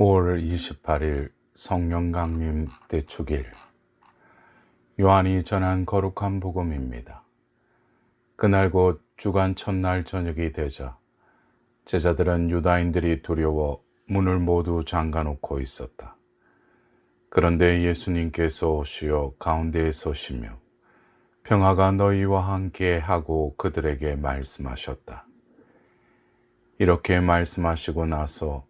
5월 28일 성령 강림 대축일 요한이 전한 거룩한 복음입니다. 그날 곧 주간 첫날 저녁이 되자 제자들은 유다인들이 두려워 문을 모두 잠가 놓고 있었다. 그런데 예수님께서 오시어 가운데에 서시며 평화가 너희와 함께 하고 그들에게 말씀하셨다. 이렇게 말씀하시고 나서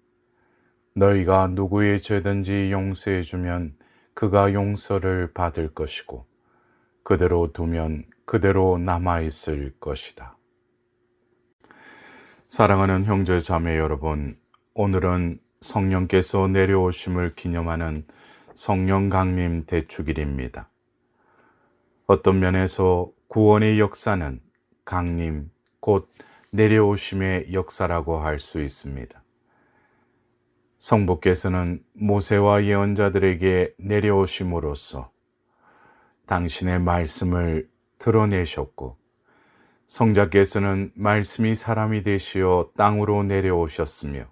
너희가 누구의 죄든지 용서해 주면 그가 용서를 받을 것이고 그대로 두면 그대로 남아 있을 것이다. 사랑하는 형제 자매 여러분, 오늘은 성령께서 내려오심을 기념하는 성령 강림 대축일입니다. 어떤 면에서 구원의 역사는 강림, 곧 내려오심의 역사라고 할 수 있습니다. 성부께서는 모세와 예언자들에게 내려오심으로써 당신의 말씀을 드러내셨고, 성자께서는 말씀이 사람이 되시어 땅으로 내려오셨으며,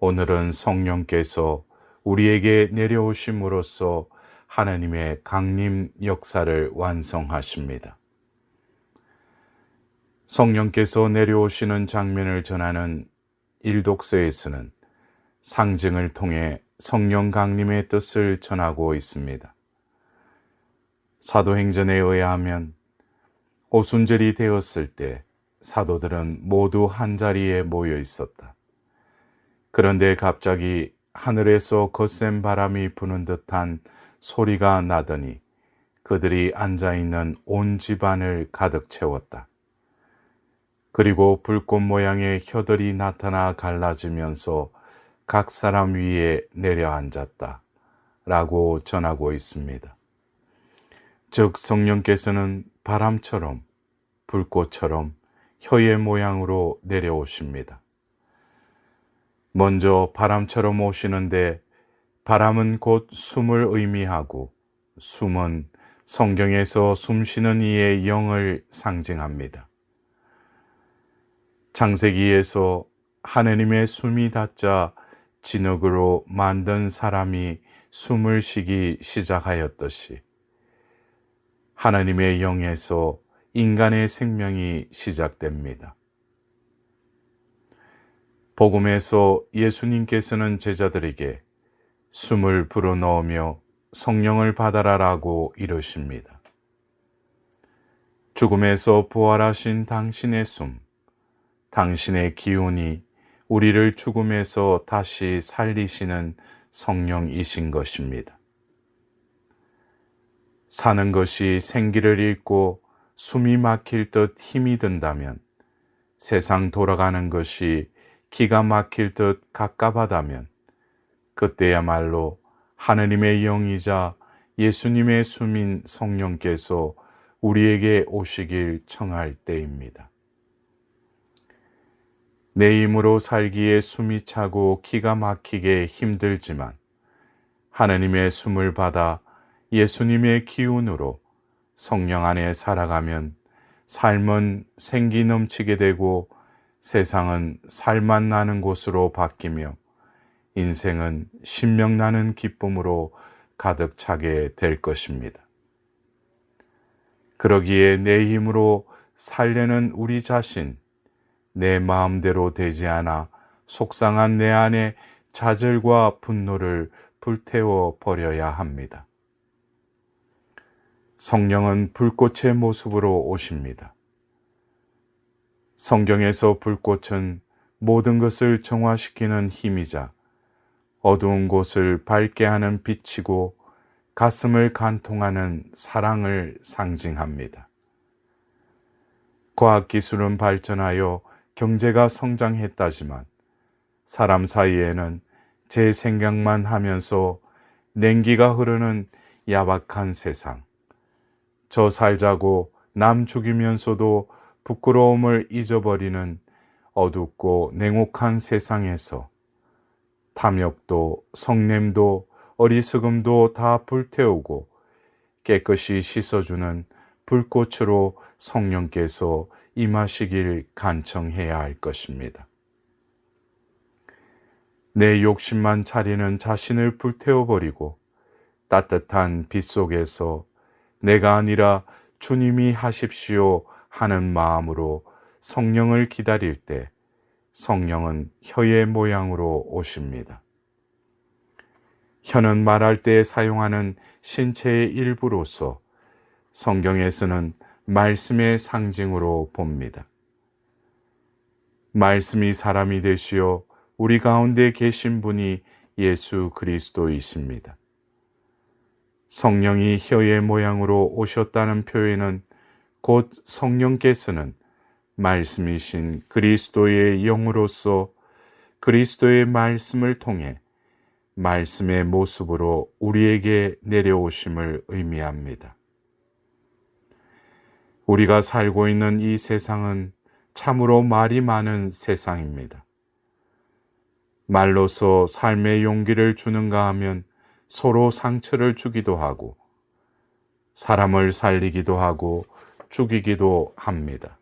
오늘은 성령께서 우리에게 내려오심으로써 하나님의 강림 역사를 완성하십니다. 성령께서 내려오시는 장면을 전하는 일독서에서는 상징을 통해 성령 강림의 뜻을 전하고 있습니다. 사도행전에 의하면 오순절이 되었을 때 사도들은 모두 한 자리에 모여 있었다. 그런데 갑자기 하늘에서 거센 바람이 부는 듯한 소리가 나더니 그들이 앉아 있는 온 집안을 가득 채웠다. 그리고 불꽃 모양의 혀들이 나타나 갈라지면서 각 사람 위에 내려앉았다. 라고 전하고 있습니다. 즉, 성령께서는 바람처럼, 불꽃처럼 혀의 모양으로 내려오십니다. 먼저 바람처럼 오시는데 바람은 곧 숨을 의미하고 숨은 성경에서 숨쉬는 이의 영을 상징합니다. 창세기에서 하느님의 숨이 닿자 진흙으로 만든 사람이 숨을 쉬기 시작하였듯이 하나님의 영에서 인간의 생명이 시작됩니다. 복음에서 예수님께서는 제자들에게 숨을 불어넣으며 성령을 받아라라고 이르십니다. 죽음에서 부활하신 당신의 숨, 당신의 기운이 우리를 죽음에서 다시 살리시는 성령이신 것입니다. 사는 것이 생기를 잃고 숨이 막힐 듯 힘이 든다면 세상 돌아가는 것이 기가 막힐 듯 갑갑하다면 그때야말로 하느님의 영이자 예수님의 숨인 성령께서 우리에게 오시길 청할 때입니다. 내 힘으로 살기에 숨이 차고 기가 막히게 힘들지만 하느님의 숨을 받아 예수님의 기운으로 성령 안에 살아가면 삶은 생기 넘치게 되고 세상은 살만 나는 곳으로 바뀌며 인생은 신명나는 기쁨으로 가득 차게 될 것입니다. 그러기에 내 힘으로 살려는 우리 자신, 내 마음대로 되지 않아 속상한 내 안에 좌절과 분노를 불태워 버려야 합니다. 성령은 불꽃의 모습으로 오십니다. 성경에서 불꽃은 모든 것을 정화시키는 힘이자 어두운 곳을 밝게 하는 빛이고 가슴을 간통하는 사랑을 상징합니다. 과학기술은 발전하여 경제가 성장했다지만 사람 사이에는 제 생각만 하면서 냉기가 흐르는 야박한 세상. 저 살자고 남 죽이면서도 부끄러움을 잊어버리는 어둡고 냉혹한 세상에서 탐욕도 성냄도 어리석음도 다 불태우고 깨끗이 씻어주는 불꽃으로 성령께서 임하시길 간청해야 할 것입니다. 내 욕심만 차리는 자신을 불태워버리고 따뜻한 빛 속에서 내가 아니라 주님이 하십시오 하는 마음으로 성령을 기다릴 때 성령은 혀의 모양으로 오십니다. 혀는 말할 때 사용하는 신체의 일부로서 성경에서는 말씀의 상징으로 봅니다. 말씀이 사람이 되시어 우리 가운데 계신 분이 예수 그리스도이십니다. 성령이 혀의 모양으로 오셨다는 표현은 곧 성령께서는 말씀이신 그리스도의 영으로서 그리스도의 말씀을 통해 말씀의 모습으로 우리에게 내려오심을 의미합니다. 우리가 살고 있는 이 세상은 참으로 말이 많은 세상입니다. 말로서 삶의 용기를 주는가 하면 서로 상처를 주기도 하고 사람을 살리기도 하고 죽이기도 합니다.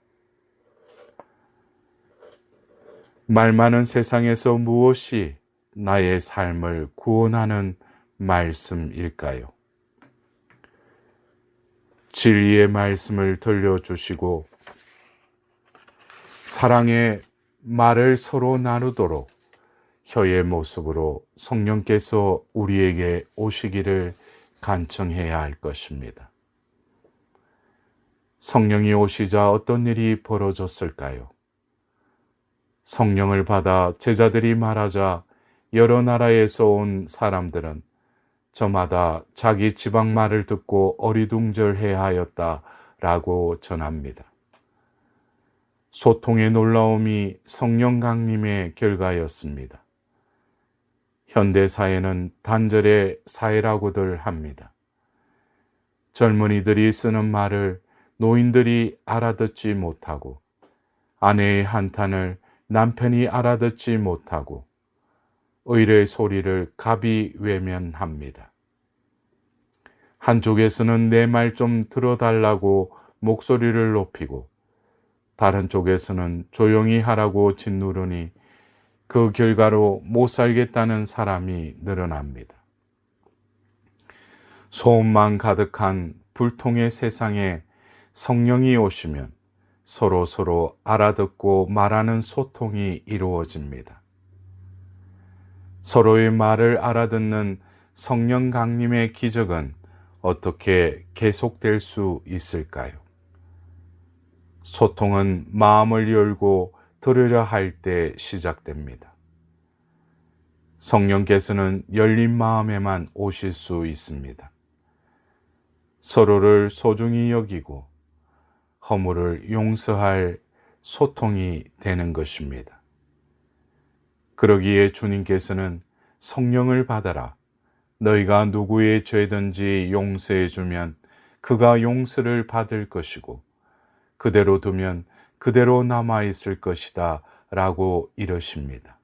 말 많은 세상에서 무엇이 나의 삶을 구원하는 말씀일까요? 진리의 말씀을 들려주시고 사랑의 말을 서로 나누도록 혀의 모습으로 성령께서 우리에게 오시기를 간청해야 할 것입니다. 성령이 오시자 어떤 일이 벌어졌을까요? 성령을 받아 제자들이 말하자 여러 나라에서 온 사람들은 저마다 자기 지방 말을 듣고 어리둥절해 하였다 라고 전합니다. 소통의 놀라움이 성령 강림의 결과였습니다. 현대 사회는 단절의 사회라고들 합니다. 젊은이들이 쓰는 말을 노인들이 알아듣지 못하고 아내의 한탄을 남편이 알아듣지 못하고 의뢰의 소리를 갑이 외면합니다. 한쪽에서는 내 말 좀 들어달라고 목소리를 높이고 다른 쪽에서는 조용히 하라고 짓누르니 그 결과로 못 살겠다는 사람이 늘어납니다. 소음만 가득한 불통의 세상에 성령이 오시면 서로 서로 알아듣고 말하는 소통이 이루어집니다. 서로의 말을 알아듣는 성령 강림의 기적은 어떻게 계속될 수 있을까요? 소통은 마음을 열고 들으려 할 때 시작됩니다. 성령께서는 열린 마음에만 오실 수 있습니다. 서로를 소중히 여기고 허물을 용서할 소통이 되는 것입니다. 그러기에 주님께서는 성령을 받아라. 너희가 누구의 죄든지 용서해 주면 그가 용서를 받을 것이고 그대로 두면 그대로 남아 있을 것이다. 라고 이러십니다.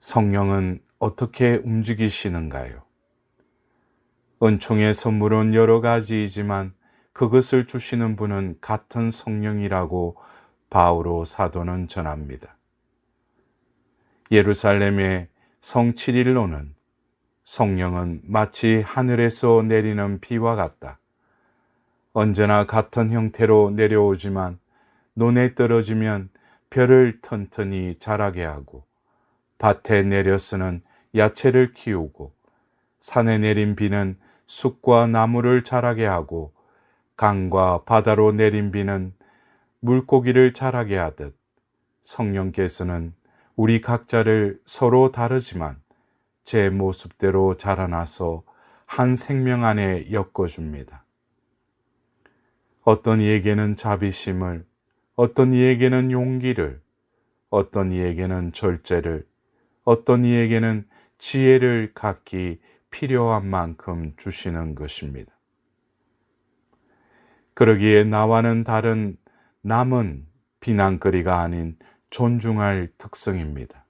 성령은 어떻게 움직이시는가요? 은총의 선물은 여러 가지이지만 그것을 주시는 분은 같은 성령이라고 바오로 사도는 전합니다. 예루살렘의 성 7일로는 성령은 마치 하늘에서 내리는 비와 같다. 언제나 같은 형태로 내려오지만 논에 떨어지면 벼를 튼튼히 자라게 하고 밭에 내려 쓰는 야채를 키우고 산에 내린 비는 숲과 나무를 자라게 하고 강과 바다로 내린 비는 물고기를 자라게 하듯 성령께서는 우리 각자를 서로 다르지만 제 모습대로 자라나서 한 생명 안에 엮어줍니다. 어떤 이에게는 자비심을, 어떤 이에게는 용기를, 어떤 이에게는 절제를, 어떤 이에게는 지혜를 갖기 필요한 만큼 주시는 것입니다. 그러기에 나와는 다른 남은 비난거리가 아닌 존중할 특성입니다.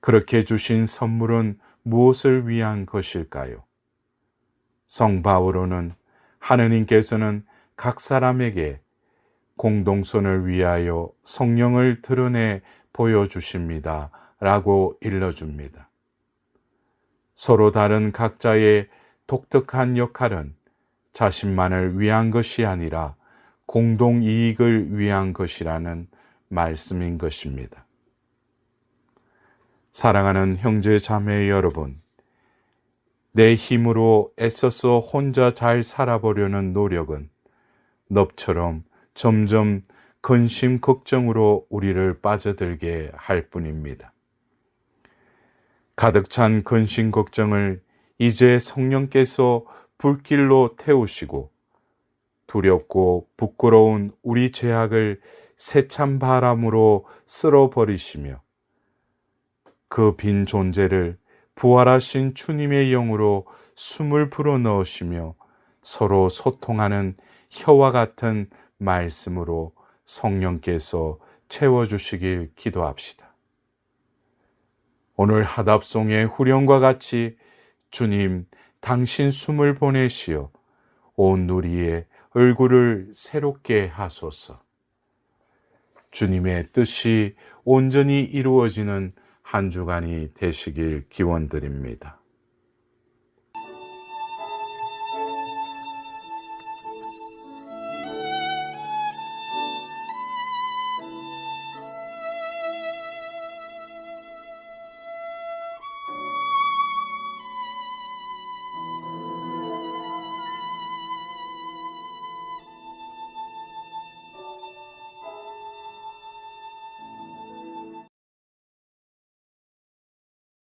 그렇게 주신 선물은 무엇을 위한 것일까요? 성 바오로는 하느님께서는 각 사람에게 공동선을 위하여 성령을 드러내 보여주십니다. 라고 일러줍니다. 서로 다른 각자의 독특한 역할은 자신만을 위한 것이 아니라 공동 이익을 위한 것이라는 말씀인 것입니다. 사랑하는 형제 자매 여러분, 내 힘으로 애써서 혼자 잘 살아보려는 노력은 넙처럼 점점 근심 걱정으로 우리를 빠져들게 할 뿐입니다. 가득 찬 근심 걱정을 이제 성령께서 불길로 태우시고 두렵고 부끄러운 우리 죄악을 세찬 바람으로 쓸어버리시며 그 빈 존재를 부활하신 주님의 영으로 숨을 불어 넣으시며 서로 소통하는 혀와 같은 말씀으로 성령께서 채워주시길 기도합시다. 오늘 하답송의 후렴과 같이 주님 당신 숨을 보내시어 온 누리의 얼굴을 새롭게 하소서. 주님의 뜻이 온전히 이루어지는 한 주간이 되시길 기원드립니다.